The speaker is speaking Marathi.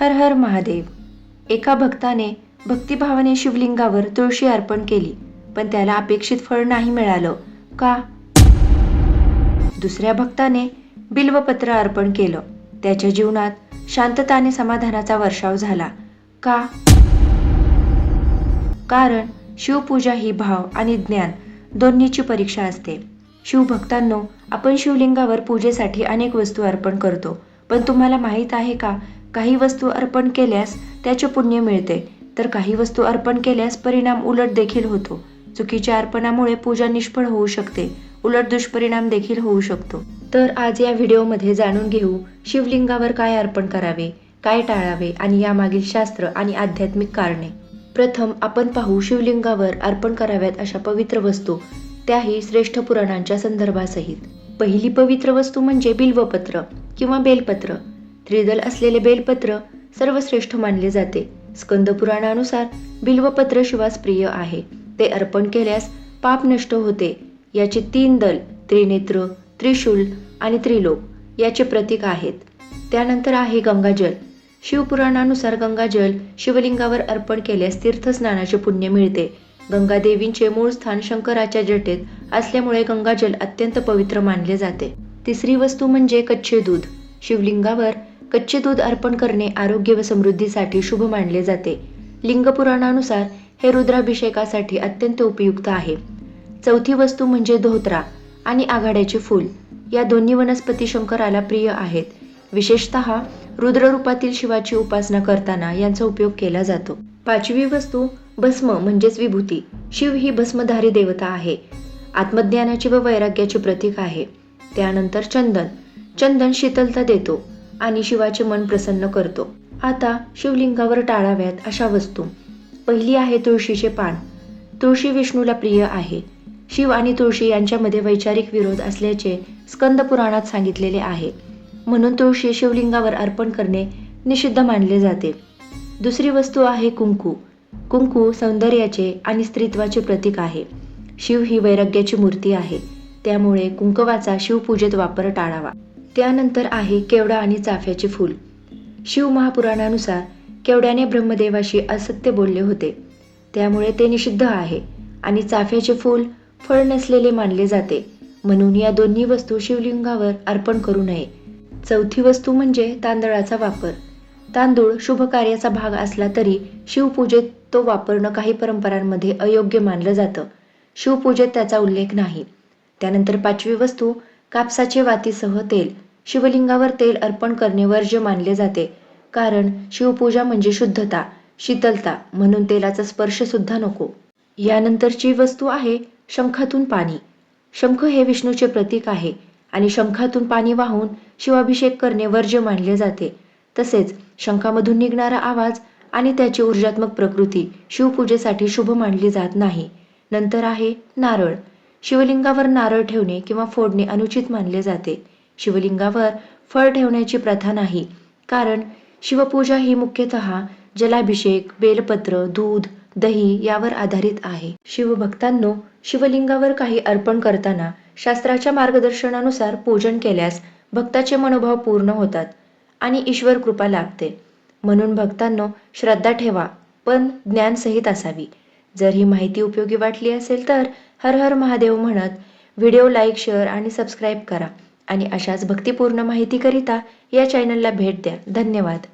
हर हर महादेव. एका भक्ताने भक्तिभावाने शिवलिंगावर तुळशी अर्पण केली पण त्याला अपेक्षित फळ नाही मिळालं. का? दुसऱ्या भक्ताने बिल्वपत्र अर्पण केलं. त्याच्या जीवनात शांतता आणि समाधानाचा वर्षाव झाला. का? कारण शिवपूजा ही भाव आणि ज्ञान दोन्हीची परीक्षा असते. शिवभक्तांनो आपण शिवलिंगावर पूजेसाठी अनेक वस्तू अर्पण करतो पण तुम्हाला माहीत आहे का काही वस्तू अर्पण केल्यास त्याचे पुण्य मिळते. तर काही वस्तू अर्पण केल्यास परिणाम उलट देखील होतो. चुकीच्या अर्पणामुळे पूजा निष्फळ होऊ शकते. उलट दुष्परिणाम देखील होऊ शकतो. तर आज या व्हिडिओमध्ये जाणून घेऊ शिवलिंगावर काय अर्पण करावे काय टाळावे आणि यामागील शास्त्र आणि आध्यात्मिक कारणे. प्रथम आपण पाहू शिवलिंगावर अर्पण कराव्यात अशा पवित्र वस्तू. त्याही श्रेष्ठ पुराणांच्या संदर्भासहित. पहिली पवित्र वस्तू म्हणजे बिल्वपत्र किंवा बेलपत्र. त्रिदल असलेले बेलपत्र सर्वश्रेष्ठ मानले जाते. स्कंद पुराणानुसार बिल्वपत्र शिवास प्रिय आहे. ते अर्पण केल्यास पाप नष्ट होते. याचे तीन दल त्रिनेत्र त्रिशूल आणि त्रिलोक याचे प्रतीक आहेत. त्यानंतर आहे गंगाजल. शिवपुराणानुसार गंगाजल शिवलिंगावर अर्पण केल्यास तीर्थस्नानाचे पुण्य मिळते. गंगादेवींचे मूळ स्थान शंकराच्या जटेत असल्यामुळे गंगाजल अत्यंत पवित्र मानले जाते. तिसरी वस्तू म्हणजे कच्चे दूध शिवलिंगावर कच्चे दूध अर्पण करणे आरोग्य व समृद्धीसाठी शुभ मानले जाते. लिंगपुराणानुसार हे रुद्राभिषेकासाठी अत्यंत उपयुक्त आहे. चौथी वस्तू म्हणजे धोत्रा आणि आघाड्याचे फूल. या दोन्ही वनस्पती शंकराला प्रिय आहेत. विशेषतः रुद्ररूपातील शिवाची उपासना करताना यांचा उपयोग केला जातो. पाचवी वस्तू भस्म म्हणजेच विभूती. शिव ही भस्मधारी देवता आहे. आत्मज्ञानाचे व वैराग्याचे प्रतीक आहे. त्यानंतर चंदन. चंदन शीतलता देतो. आणि शिवाचे मन प्रसन्न करतो. आता शिवलिंगावर टाळाव्यात अशा वस्तू. पहिली आहे तुळशीचे पान. तुळशी विष्णूला प्रिय आहे. शिव आणि तुळशी यांच्यामध्ये वैचारिक विरोध असल्याचे स्कंद पुराणात सांगितलेले आहे. म्हणून तुळशी शिवलिंगावर अर्पण करणे निषिद्ध मानले जाते. दुसरी वस्तू आहे कुंकू. कुंकू सौंदर्याचे आणि स्त्रीत्वाचे प्रतीक आहे. शिव ही वैराग्याची मूर्ती आहे. त्यामुळे कुंकवाचा शिवपूजेत वापर टाळावा. त्यानंतर आहे केवडा आणि चाफ्याचे फूल. शिव महापुराणानुसार केवड्याने ब्रह्मदेवाशी असत्य बोलले होते. त्यामुळे ते निषिद्ध आहे आणि चाफ्याचे फूल फळ नसलेले मानले जाते. म्हणून या दोन्ही वस्तू शिवलिंगावर अर्पण करू नये. चौथी वस्तू म्हणजे तांदळाचा वापर. तांदूळ शुभ कार्याचा भाग असला तरी शिवपूजेत तो वापरणं काही परंपरांमध्ये अयोग्य मानलं जातं. शिवपूजेत त्याचा उल्लेख नाही. त्यानंतर पाचवी वस्तू कापसाचे वातीसह तेल. शिवलिंगावर तेल अर्पण करणे वर्ज्य मानले जाते. कारण शिवपूजा म्हणजे शुद्धता शीतलता म्हणून तेलाचा स्पर्श सुद्धा नको. यानंतरची वस्तू आहे शंखातून पाणी. शंख हे विष्णूचे प्रतीक आहे आणि शंखातून पाणी वाहून शिवाभिषेक करणे वर्ज्य मानले जाते. तसेच शंखामधून निघणारा आवाज आणि त्याची ऊर्जात्मक प्रकृती शिवपूजेसाठी शुभ मानली जात नाही. नंतर आहे नारळ. शिवलिंगावर नारळ ठेवणे किंवा फोडणे अनुचित मानले जाते. शिवलिंगावर फळ ठेवण्याची प्रथा नाही. कारण शिवपूजा ही मुख्यतः जलाभिषेक बेलपत्र दूध दही यावर आधारित आहे. शिवभक्तांनो शिवलिंगावर काही अर्पण करताना शास्त्राच्या मार्गदर्शनानुसार पूजन केल्यास भक्ताचे मनोभाव पूर्ण होतात आणि ईश्वर कृपा लाभते. म्हणून भक्तांनो श्रद्धा ठेवा पण ज्ञानसहित असावी. जर ही माहिती उपयोगी वाटली असेल तर हर हर महादेव म्हणत व्हिडिओ लाईक शेअर आणि सबस्क्राईब करा. आणि अशाच भक्तिपूर्ण माहितीकरिता या चॅनलला भेट द्या. धन्यवाद.